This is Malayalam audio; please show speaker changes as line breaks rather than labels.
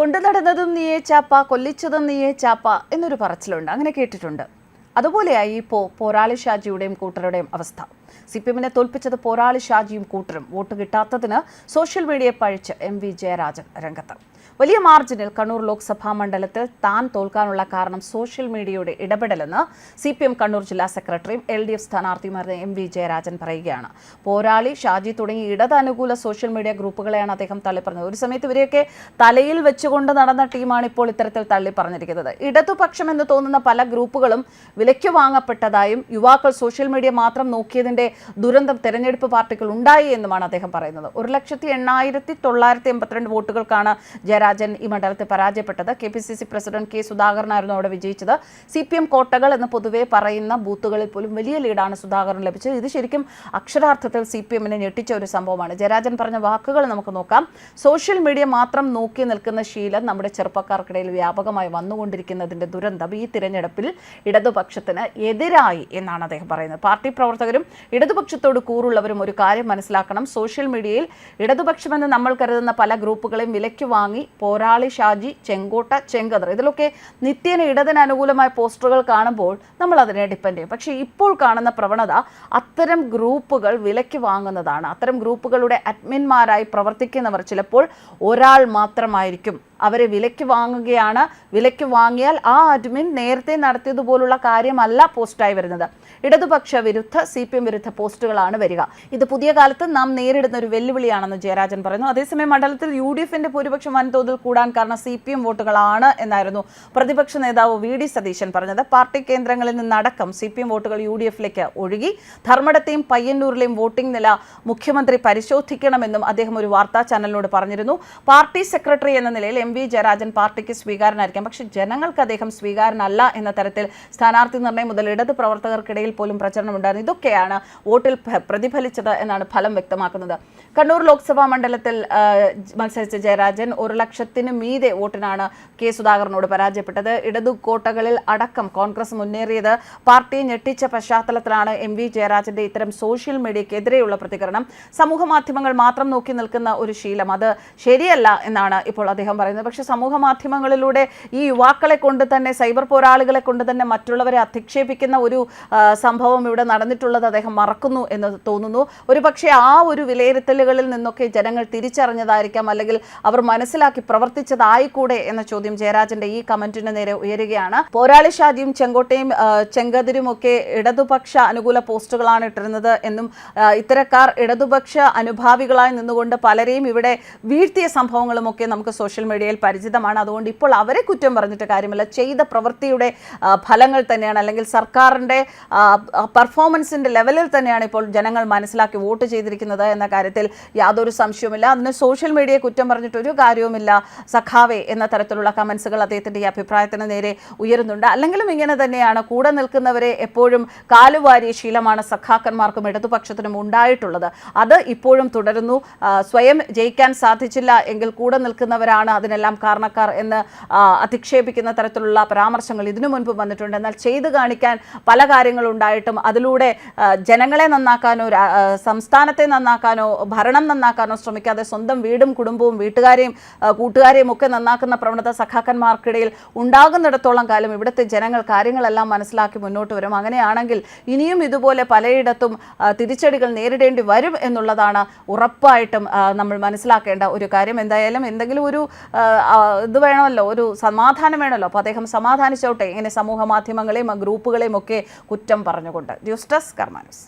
കൊണ്ടു നടന്നതും നീയേ ചാപ്പ കൊല്ലിച്ചതും നീയേ ചാപ്പ എന്നൊരു പറച്ചിലുണ്ട്. അങ്ങനെ കേട്ടിട്ടുണ്ട്. അതുപോലെയായി ഇപ്പോൾ പോരാളി ഷാജിയുടെയും കൂട്ടരുടെയും അവസ്ഥ. സി പി എമ്മിനെ തോൽപ്പിച്ചത് പോരാളി ഷാജിയും കൂട്ടരും. വോട്ട് കിട്ടാത്തതിന് സോഷ്യൽ മീഡിയയെ പഴിച്ച് എം വി ജയരാജൻ രംഗത്ത്. വലിയ മാർജിനിൽ കണ്ണൂർ ലോക്സഭാ മണ്ഡലത്തിൽ താൻ തോൽക്കാനുള്ള കാരണം സോഷ്യൽ മീഡിയയുടെ ഇടപെടലെന്ന് സി പി എം കണ്ണൂർ ജില്ലാ സെക്രട്ടറിയും എൽ ഡി എഫ് സ്ഥാനാർത്ഥിയുമായിരുന്ന എം വി ജയരാജൻ പറയുകയാണ്. പോരാളി ഷാജി തുടങ്ങി ഇടത് അനുകൂല സോഷ്യൽ മീഡിയ ഗ്രൂപ്പുകളെയാണ് അദ്ദേഹം തള്ളിപ്പറഞ്ഞത്. ഒരു സമയത്ത് ഇവരെയൊക്കെ തലയിൽ വെച്ചുകൊണ്ട് നടന്ന ടീമാണ് ഇപ്പോൾ ഇത്തരത്തിൽ തള്ളി പറഞ്ഞിരിക്കുന്നത് ഇടതുപക്ഷം എന്ന് തോന്നുന്ന പല ഗ്രൂപ്പുകളും വിലയ്ക്ക് വാങ്ങപ്പെട്ടതായും യുവാക്കൾ സോഷ്യൽ മീഡിയ മാത്രം നോക്കിയതിന്റെ ദുരന്തം തെരഞ്ഞെടുപ്പ് പാർട്ടികൾ ഉണ്ടായി എന്നുമാണ് അദ്ദേഹം പറയുന്നത്. ഒരു ലക്ഷത്തി എണ്ണായിരത്തി തൊള്ളായിരത്തി എൺപത്തിരണ്ട് വോട്ടുകൾക്കാണ് ജയരാജൻ ഈ മണ്ഡലത്തിൽ പരാജയപ്പെട്ടത്. K P C C president K സുധാകരനായിരുന്നു അവിടെ വിജയിച്ചത്. സി പി എം കോട്ടകൾ എന്ന് പൊതുവെ പറയുന്ന ബൂത്തുകളിൽ പോലും വലിയ ലീഡാണ് സുധാകരൻ ലഭിച്ചത്. ഇത് ശരിക്കും അക്ഷരാർത്ഥത്തിൽ സി പി എമ്മിനെ ഞെട്ടിച്ച ഒരു സംഭവമാണ്. ജയരാജൻ പറഞ്ഞ വാക്കുകൾ നമുക്ക് നോക്കാം. സോഷ്യൽ മീഡിയ മാത്രം നോക്കി നിൽക്കുന്ന ശീലം നമ്മുടെ ചെറുപ്പക്കാർക്കിടയിൽ വ്യാപകമായി വന്നുകൊണ്ടിരിക്കുന്നതിന്റെ ദുരന്തം ഈ തിരഞ്ഞെടുപ്പിൽ ഇടതുപക്ഷത്തിന് എതിരായി എന്നാണ് അദ്ദേഹം പറയുന്നത്. പാർട്ടി പ്രവർത്തകരും ഇടതുപക്ഷത്തോട് കൂറുള്ളവരും ഒരു കാര്യം മനസ്സിലാക്കണം. സോഷ്യൽ മീഡിയയിൽ ഇടതുപക്ഷമെന്ന് നമ്മൾ കരുതുന്ന പല ഗ്രൂപ്പുകളെയും വിലയ്ക്ക് വാങ്ങി പോരാളി ഷാജി ചെങ്കോട്ട ചെങ്കദർ ഇതിലൊക്കെ നിത്യേന ഇടതിന് അനുകൂലമായ പോസ്റ്ററുകൾ കാണുമ്പോൾ നമ്മൾ അതിനെ ഡിപ്പെൻഡ് ചെയ്യും. പക്ഷേ ഇപ്പോൾ കാണുന്ന പ്രവണത അത്തരം ഗ്രൂപ്പുകൾ വിലയ്ക്ക് വാങ്ങുന്നതാണ്. അത്തരം ഗ്രൂപ്പുകളുടെ അഡ്മിന്മാരായി പ്രവർത്തിക്കുന്നവർ ചിലപ്പോൾ ഒരാൾ മാത്രമായിരിക്കും അവരെ വിലയ്ക്ക് വാങ്ങുകയാണ്. വിലയ്ക്ക് വാങ്ങിയാൽ ആ അഡ്മിൻ നേരത്തെ നടത്തിയതുപോലുള്ള കാര്യമല്ല പോസ്റ്റായി വരുന്നത്. ഇടതുപക്ഷ വിരുദ്ധ സി പി എം വിരുദ്ധ പോസ്റ്റുകളാണ് വരിക. ഇത് പുതിയ കാലത്ത് നാം നേരിടുന്ന ഒരു വെല്ലുവിളിയാണെന്ന് ജയരാജൻ പറയുന്നു. അതേസമയം മണ്ഡലത്തിൽ യു ഡി എഫിന്റെ ഭൂരിപക്ഷം വൻതോതിൽ കൂടാൻ കാരണം സി പി എം വോട്ടുകളാണ് എന്നായിരുന്നു പ്രതിപക്ഷ നേതാവ് വി ഡി സതീശൻ പറഞ്ഞത്. പാർട്ടി കേന്ദ്രങ്ങളിൽ നിന്നടക്കം സി പി എം വോട്ടുകൾ യു ഡി എഫിലേക്ക് ഒഴുകി. ധർമ്മടത്തെയും പയ്യന്നൂരിലെയും വോട്ടിംഗ് നില മുഖ്യമന്ത്രി പരിശോധിക്കണമെന്നും അദ്ദേഹം ഒരു വാർത്താ ചാനലിനോട് പറഞ്ഞിരുന്നു. പാർട്ടി സെക്രട്ടറി എന്ന നിലയിൽ എം വി ജയരാജൻ പാർട്ടിക്ക് സ്വീകാരനായിരിക്കാം. പക്ഷെ ജനങ്ങൾക്ക് അദ്ദേഹം സ്വീകാരനല്ല എന്ന തരത്തിൽ സ്ഥാനാർത്ഥി നിർണയം മുതൽ ഇടത് പ്രവർത്തകർക്കിടയിൽ പോലും പ്രചരണം ഉണ്ടായിരുന്നു ഇതൊക്കെയാണ് വോട്ടിൽ പ്രതിഫലിച്ചത് എന്നാണ് ഫലം വ്യക്തമാക്കുന്നത്. കണ്ണൂർ ലോക്സഭാ മണ്ഡലത്തിൽ മത്സരിച്ച ജയരാജൻ ഒരു ലക്ഷത്തിന് മീതെ വോട്ടിനാണ് കെ സുധാകരനോട് പരാജയപ്പെട്ടത്. ഇടതു കോട്ടകളിൽ അടക്കം കോൺഗ്രസ് മുന്നേറിയത് പാർട്ടി ഞെട്ടിച്ച പശ്ചാത്തലത്തിലാണ് എം വി ജയരാജന്റെ ഇത്തരം സോഷ്യൽ മീഡിയക്കെതിരെയുള്ള പ്രതികരണം. സമൂഹ മാധ്യമങ്ങൾ മാത്രം നോക്കി നിൽക്കുന്ന ഒരു ശീലം. അത് ശരിയല്ല എന്നാണ് ഇപ്പോൾ അദ്ദേഹം പറയുന്നത്. പക്ഷേ സമൂഹ മാധ്യമങ്ങളിലൂടെ ഈ യുവാക്കളെ കൊണ്ട് തന്നെ സൈബർ പോരാളികളെ കൊണ്ട് തന്നെ മറ്റുള്ളവരെ അധിക്ഷേപിക്കുന്ന ഒരു സംഭവം ഇവിടെ നടന്നിട്ടുള്ളത് അദ്ദേഹം മറക്കുന്നു എന്ന് തോന്നുന്നു. ഒരു പക്ഷേ ആ ഒരു വിലയിരുത്തലുകളിൽ നിന്നൊക്കെ ജനങ്ങൾ തിരിച്ചറിഞ്ഞതായിരിക്കാം അല്ലെങ്കിൽ അവർ മനസ്സിലാക്കി പ്രവർത്തിച്ചതായിക്കൂടെ എന്ന ചോദ്യം ജയരാജന്റെ ഈ കമന്റിന് നേരെ ഉയരുകയാണ്. പോരാളി ഷാജിയും ചെങ്കോട്ടയും ചെങ്കതിരും ഒക്കെ ഇടതുപക്ഷ അനുകൂല പോസ്റ്റുകളാണ് ഇട്ടിരുന്നത് എന്നും ഇത്തരക്കാർ ഇടതുപക്ഷ അനുഭാവികളായി നിന്നുകൊണ്ട് പലരെയും ഇവിടെ വീഴ്ത്തിയ സംഭവങ്ങളും ഒക്കെ നമുക്ക് സോഷ്യൽ മീഡിയയിൽ പരിചിതമാണ്. അതുകൊണ്ട് ഇപ്പോൾ അവരെ കുറ്റം പറഞ്ഞിട്ട് കാര്യമില്ല. ചെയ്ത പ്രവൃത്തിയുടെ ഫലങ്ങൾ തന്നെയാണ്. അല്ലെങ്കിൽ സർക്കാരിന്റെ പെർഫോമൻസിന്റെ ലെവലിൽ തന്നെയാണ് ഇപ്പോൾ ജനങ്ങൾ മനസ്സിലാക്കി വോട്ട് ചെയ്തിരിക്കുന്നത് എന്ന കാര്യത്തിൽ യാതൊരു സംശയവുമില്ല. അതിന് സോഷ്യൽ മീഡിയയെ കുറ്റം പറഞ്ഞിട്ട് ഒരു കാര്യവുമില്ല. സഖാവേ എന്ന തരത്തിലുള്ള കമൻസുകൾ അദ്ദേഹത്തിന്റെ ഈ അഭിപ്രായത്തിന് നേരെ ഉയരുന്നുണ്ട്. അല്ലെങ്കിലും ഇങ്ങനെ തന്നെയാണ്. കൂടെ നിൽക്കുന്നവരെ എപ്പോഴും കാലുവാരിയ ശീലമാണ് സഖാക്കന്മാർക്കും ഇടതുപക്ഷത്തിനും ഉണ്ടായിട്ടുള്ളത്. അത് ഇപ്പോഴും തുടരുന്നു. സ്വയം ജയിക്കാൻ സാധിച്ചില്ല. എങ്കിൽ കൂടെ നിൽക്കുന്നവരാണ് അതിനെല്ലാം കാരണക്കാർ എന്ന് അധിക്ഷേപിക്കുന്ന തരത്തിലുള്ള പരാമർശങ്ങൾ ഇതിനു മുൻപ് വന്നിട്ടുണ്ട്. എന്നാൽ ചെയ്തു കാണിക്കാൻ പല കാര്യങ്ങളുണ്ടായിട്ടും അതിലൂടെ ജനങ്ങളെ നന്നാക്കാനോ സംസ്ഥാനത്തെ നന്നാക്കാനോ ഭരണം നന്നാക്കാനോ ശ്രമിക്കാതെ സ്വന്തം വീടും കുടുംബവും വീട്ടുകാരെയും കൂട്ടുകാരെയും ഒക്കെ നന്നാക്കുന്ന പ്രവണത സഖാക്കന്മാർക്കിടയിൽ ഉണ്ടാകുന്നിടത്തോളം കാലം ഇവിടുത്തെ ജനങ്ങൾ കാര്യങ്ങളെല്ലാം മനസ്സിലാക്കി മുന്നോട്ട് വരും. അങ്ങനെയാണെങ്കിൽ ഇനിയും ഇതുപോലെ പലയിടത്തും തിരിച്ചടികൾ നേരിടേണ്ടി വരും എന്നുള്ളതാണ് ഉറപ്പായിട്ടും നമ്മൾ മനസ്സിലാക്കേണ്ട ഒരു കാര്യം. എന്തായാലും എന്തെങ്കിലും ഒരു ഇത് വേണമല്ലോ ഒരു സമാധാനം വേണമല്ലോ. അപ്പോൾ അദ്ദേഹം സമാധാനിച്ചോട്ടെ. ഇങ്ങനെ സമൂഹ മാധ്യമങ്ങളെയും ഗ്രൂപ്പുകളെയും ഒക്കെ കുറ്റം പറഞ്ഞുകൊണ്ട്. ഡെസ്ക് കർമാനസ്